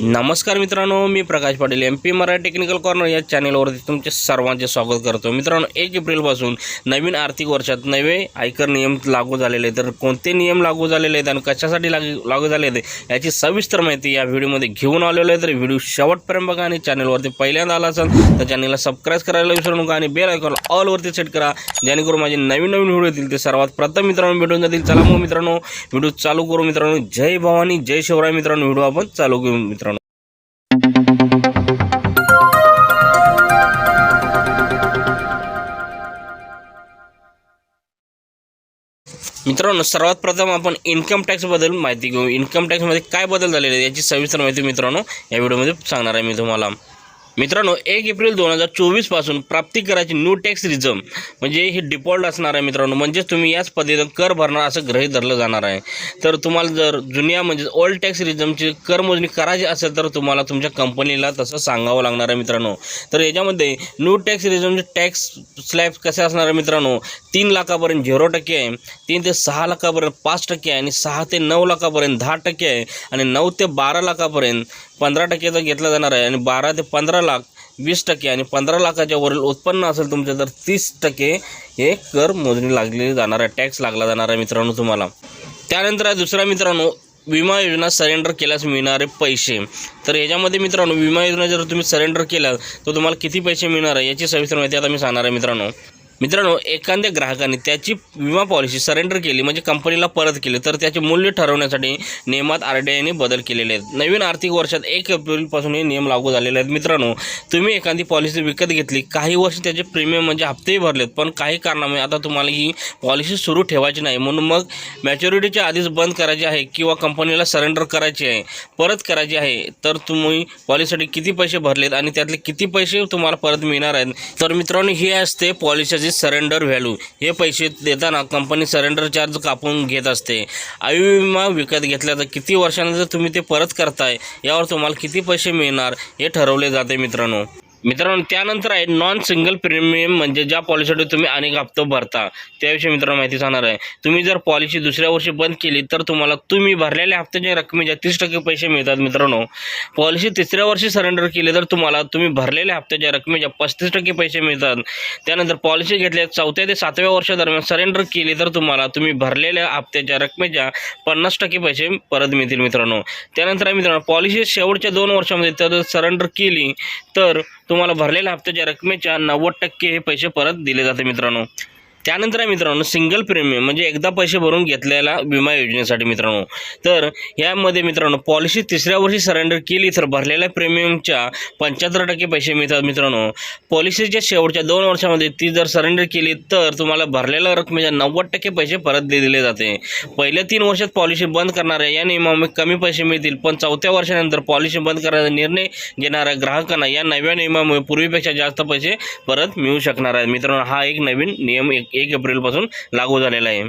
नमस्कार मित्रांनो मी Prakash Patil M P Marathi technical corner या चॅनेलवरती तुमचे सर्वांचे स्वागत करतो. मित्रांनो एक एप्रिलपासून नवीन आर्थिक वर्षात नवे आयकर नियम लागू झालेले आहेत. तर कोणते नियम लागू झालेले आहेत आणि कशासाठी लागू लागू झाले आहेत याची सविस्तर माहिती या व्हिडिओमध्ये घेऊन आलेलो आहे. तर व्हिडिओ शेवटपर्यंत बघा आणि चॅनलवरती पहिल्यांदा आला असाल तर चॅनलला सबस्क्राईब करायला विसरू नका आणि बेल आयकॉन ऑलवरती सेट करा. जेणेकरून माझे नवीन नवीन व्हिडिओ येतील ते सर्वात प्रथम मित्रांनो भेटून जातील. चला मग मित्रांनो व्हिडिओ चालू करू मित्रांनो. जय भवानी जय शिवराय मित्रांनो. व्हिडिओ आपण चालू करू मित्रांनो. मित्रांनो सर्वात प्रथम आपण इन्कम टॅक्सबद्दल माहिती घेऊ. इन्कम टॅक्समध्ये काय बदल झालेले आहे याची सविस्तर माहिती मित्रांनो या व्हिडिओमध्ये सांगणार आहे मी तुम्हाला. मित्रांनो एक एप्रिल दोन हजार चोवीसपासून प्राप्ती कराची न्यू टॅक्स रिझम म्हणजे हे डिफॉल्ट असणार आहे मित्रांनो. म्हणजेच तुम्ही याच पद्धतीनं कर भरणार असं गृहीत धरलं जाणार आहे. तर तुम्हाला जर जुन्या म्हणजे ओल्ड टॅक्स रिझमची कर मोजणी करायची असेल तर तुम्हाला तुमच्या कंपनीला तसं सांगावं लागणार आहे मित्रांनो. तर याच्यामध्ये न्यू टॅक्स रिझमचे टॅक्स स्लॅब कसे असणार आहे मित्रांनो? तीन लाखापर्यंत झिरो टक्के आहे तीन ते सहा लाखापर्यंत पाच टक्के आहे आणि सहा ते नऊ लाखापर्यंत दहा टक्के आहे आणि नऊ ते बारा लाखापर्यंत पंधरा टक्केचा घेतला जाणार आहे आणि बारा ते पंधरा लाख वीस टक्के आणि पंधरा लाखाच्या वरील उत्पन्न असेल तुमचं तर तीस टक्के हे कर मोजणी लागली जाणार आहे. टॅक्स लागला जाणार आहे मित्रांनो तुम्हाला. त्यानंतर आहे दुसरा मित्रांनो विमा योजना सरेंडर केल्यास मिळणारे पैसे. तर याच्यामध्ये मित्रांनो विमा योजना जर तुम्ही सरेंडर केल्यास तर तुम्हाला किती पैसे मिळणार आहे याची सविस्तर माहिती आता मी सांगणार आहे मित्रांनो. मित्रांनो एखाद्या ग्राहकाने त्याची विमा पॉलिसी सरेंडर केली म्हणजे कंपनीला परत केली तर त्याचे मूल्य ठरवण्यासाठी नियमात आर डी आयने बदल केलेले आहेत. नवीन आर्थिक वर्षात एक एप्रिलपासून हे नियम लागू झालेले आहेत. मित्रांनो तुम्ही एखादी पॉलिसी विकत घेतली काही वर्ष त्याचे प्रीमियम म्हणजे हप्तेही भरलेत पण काही कारणामुळे आता तुम्हाला ही पॉलिसी सुरू ठेवायची नाही. म्हणून मग मॅच्युरिटीच्या आधीच बंद करायची आहे किंवा कंपनीला सरेंडर करायची आहे परत करायची आहे तर तुम्ही पॉलिसीसाठी किती पैसे भरलेत आणि त्यातले किती पैसे तुम्हाला परत मिळणार आहेत? तर मित्रांनो हे असते पॉलिसीचे सरेंडर व्हॅल्यू हे पैसे देताना कंपनी सरेंडर चार्ज कापून घेत असते. आयुर्विमा विकत घेतला तर किती वर्षानंतर तुम्ही ते परत करताय यावर तुम्हाला किती पैसे मिळणार हे ठरवले जाते मित्रांनो. मित्रांनो त्यानंतर आहे नॉन सिंगल प्रीमियम म्हणजे ज्या पॉलिसीसाठी तुम्ही अनेक हप्ते भरता त्याविषयी मित्रांनो माहिती सांगणार आहे. तुम्ही जर पॉलिसी दुसऱ्या वर्षी बंद केली तर तुम्हाला तुम्ही भरलेल्या हप्त्याच्या रकमेच्या तीस टक्के पैसे मिळतात मित्रांनो. पॉलिसी तिसऱ्या वर्षी सरेंडर केली तर तुम्हाला तुम्ही भरलेल्या हप्त्याच्या रकमेच्या पस्तीस टक्के पैसे मिळतात. त्यानंतर पॉलिसी घेतल्या चौथ्या ते सातव्या वर्षादरम्यान सरेंडर केली तर तुम्हाला तुम्ही भरलेल्या हप्त्याच्या रकमेच्या पन्नास टक्के पैसे परत मिळतील मित्रांनो. त्यानंतर आहे मित्रांनो पॉलिसी शेवटच्या दोन वर्षामध्ये तर सरेंडर केली तर तुम्हाला भरलेल्या हप्त्याच्या रकमेच्या नव्वद टक्के हे पैसे परत दिले जाते मित्रांनो. त्यानंतर आहे मित्रांनो सिंगल प्रीमियम म्हणजे एकदा पैसे भरून घेतलेला विमा योजनेसाठी मित्रांनो. तर यामध्ये मित्रांनो पॉलिसी तिसऱ्या वर्षी सरेंडर केली तर भरलेल्या प्रीमियमच्या पंच्याहत्तर टक्के पैसे मिळतात मित्रांनो. पॉलिसीच्या शेवटच्या दोन वर्षामध्ये ती जर सरेंडर केली तर तुम्हाला भरलेल्या रकमेच्या नव्वद टक्के पैसे परत दे दिले जाते. पहिल्या तीन वर्षात पॉलिसी बंद करणाऱ्या या नियमामुळे कमी पैसे मिळतील पण चौथ्या वर्षानंतर पॉलिसी बंद करण्याचा निर्णय घेणाऱ्या ग्राहकांना या नव्या नियमामुळे पूर्वीपेक्षा जास्त पैसे परत मिळू शकणार आहेत. मित्रांनो हा एक नवीन नियम एक एक एप्रिलपासून लागू झालेला आहे.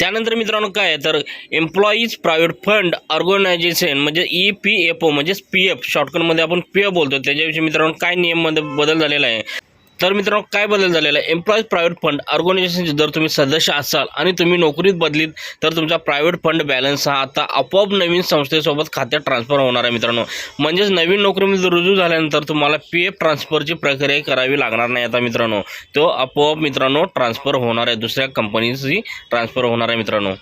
त्यानंतर मित्रांनो काय तर एम्प्लॉईज प्रायव्हेट फंड ऑर्गनायझेशन म्हणजे ई पी एफ ओ म्हणजेच पी एफ शॉर्टकटमध्ये आपण पी एफ बोलतो त्याच्याविषयी मित्रांनो काय नियममध्ये बदल झालेला आहे? तर मित्रांनो काय बदल झालेला आहे? एम्प्लॉईज प्रायव्हेट फंड ऑर्गनायझेशनचे जर तुम्ही सदस्य असाल आणि तुम्ही नोकरीत बदलीत तर तुमचा प्रायव्हेट फंड बॅलन्स हा आता आपोआप नवीन संस्थेसोबत खात्यात ट्रान्सफर होणार आहे मित्रांनो. म्हणजेच नवीन नोकरीमध्ये रुजू झाल्यानंतर तुम्हाला पी एफ ट्रान्सफरची प्रक्रिया करावी लागणार नाही आता मित्रांनो. तो आपोआप मित्रांनो ट्रान्सफर होणार आहे. दुसऱ्या कंपनीची ट्रान्सफर होणार आहे मित्रांनो.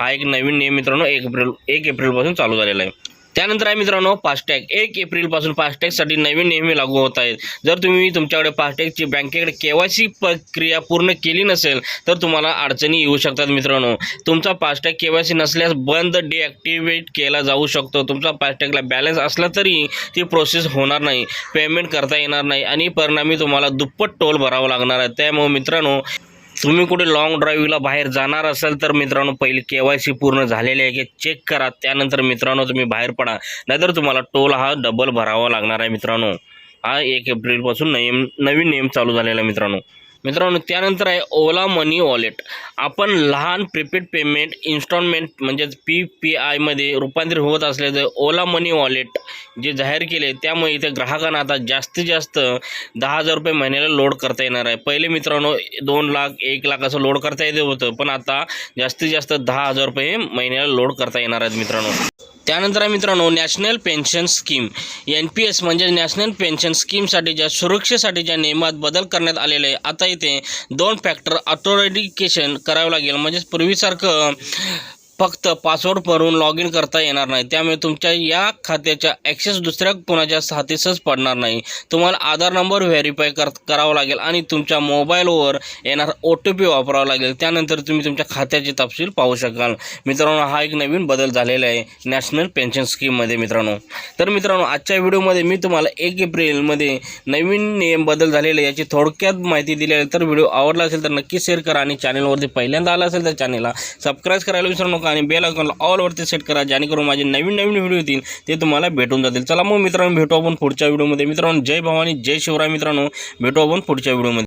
हा एक नवीन नियम मित्रांनो एक एप्रिल एक एप्रिलपासून चालू झालेला आहे. त्यानंतर आहे मित्रांनो फास्टॅग एक एप्रिलपासून फास्टॅगसाठी नवीन नेहमी लागू होत आहेत. जर तुम्ही तुमच्याकडे फास्टॅगची बँकेकडे के प्रक्रिया पूर्ण केली नसेल तर तुम्हाला अडचणी येऊ शकतात मित्रांनो. तुमचा फास्टॅग के वाय सी नसल्यास बंद डिॲक्टिवेट केला जाऊ शकतो. तुमचा फास्टॅगला बॅलन्स असला तरी ती प्रोसेस होणार नाही पेमेंट करता येणार नाही आणि परिणामी तुम्हाला दुप्पट टोल भरावा लागणार आहे. त्यामुळे मित्रांनो तुम्ही कुठे लाँग ड्राईव्हला बाहेर जाणार असाल तर मित्रांनो पहिले के वाय सी पूर्ण झालेले आहे. की चेक करा. त्यानंतर मित्रांनो तुम्ही बाहेर पडा. नाहीतर तुम्हाला टोल हा डबल भरावा लागणार आहे मित्रांनो. हा एक एप्रिलपासून नियम नवीन नियम चालू झालेला आहे मित्रांनो. मित्रांनो त्यानंतर आहे ओला मनी वॉलेट आपण लहान प्रीपेड पेमेंट इन्स्टॉलमेंट म्हणजेच पी पी आयमध्ये रूपांतरित होत असल्याचं ओला मनी वॉलेट जे जाहीर केले त्यामुळे इथे ग्राहकांना आता जास्तीत जास्त दहा हजार रुपये महिन्याला लोड करता येणार आहे. पहिले मित्रांनो दोन लाख एक लाख असं लोड करता येत होतं पण आता जास्तीत जास्त दहा हजार रुपये महिन्याला लोड करता येणार आहेत मित्रांनो. त्यानंतर आहे मित्रांनो national pension scheme N P S म्हणजे नॅशनल पेन्शन स्कीमसाठीच्या सुरक्षेसाठीच्या नियमात बदल करण्यात आलेले आहे आता इथे दोन फॅक्टर ऑथोरिटिकेशन करावं लागेल. म्हणजेच पूर्वीसारखं फक्त पासवर्ड भरून लॉग इन करता येणार नाही. त्यामुळे तुमच्या या खात्याच्या ॲक्सेस दुसऱ्या कोणाच्या हातीसच पडणार नाही. तुम्हाला आधार नंबर व्हेरीफाय कर करावा लागेल आणि तुमच्या मोबाईलवर येणार ओ टी पी वापरावा लागेल. त्यानंतर तुम्ही तुमच्या खात्याचे तपशील पाहू शकाल. मित्रांनो हा एक नवीन बदल झालेला आहे नॅशनल पेन्शन स्कीममध्ये मित्रांनो. तर मित्रांनो आजच्या व्हिडिओमध्ये मी तुम्हाला एक एप्रिलमध्ये नवीन नियम बदल झालेले याची थोडक्यात माहिती दिली आहे. तर व्हिडिओ आवडला असेल तर नक्की शेअर करा आणि चॅनलवरती पहिल्यांदा आला असेल तर चॅनलला सबस्क्राईब करायला विसरू नका. आणि बेल आयकॉनला ऑलवरती सेट करा जेणेकरून माझे नवीन नवीन व्हिडिओ येतील ते तुम्हाला भेटून जातील. चला मग मित्रांनो भेटू आपण पुढच्या व्हिडिओमध्ये मित्रांनो जय भवानी जय शिवराय मित्रांनो. भेटू आपण पुढच्या व्हिडिओमध्ये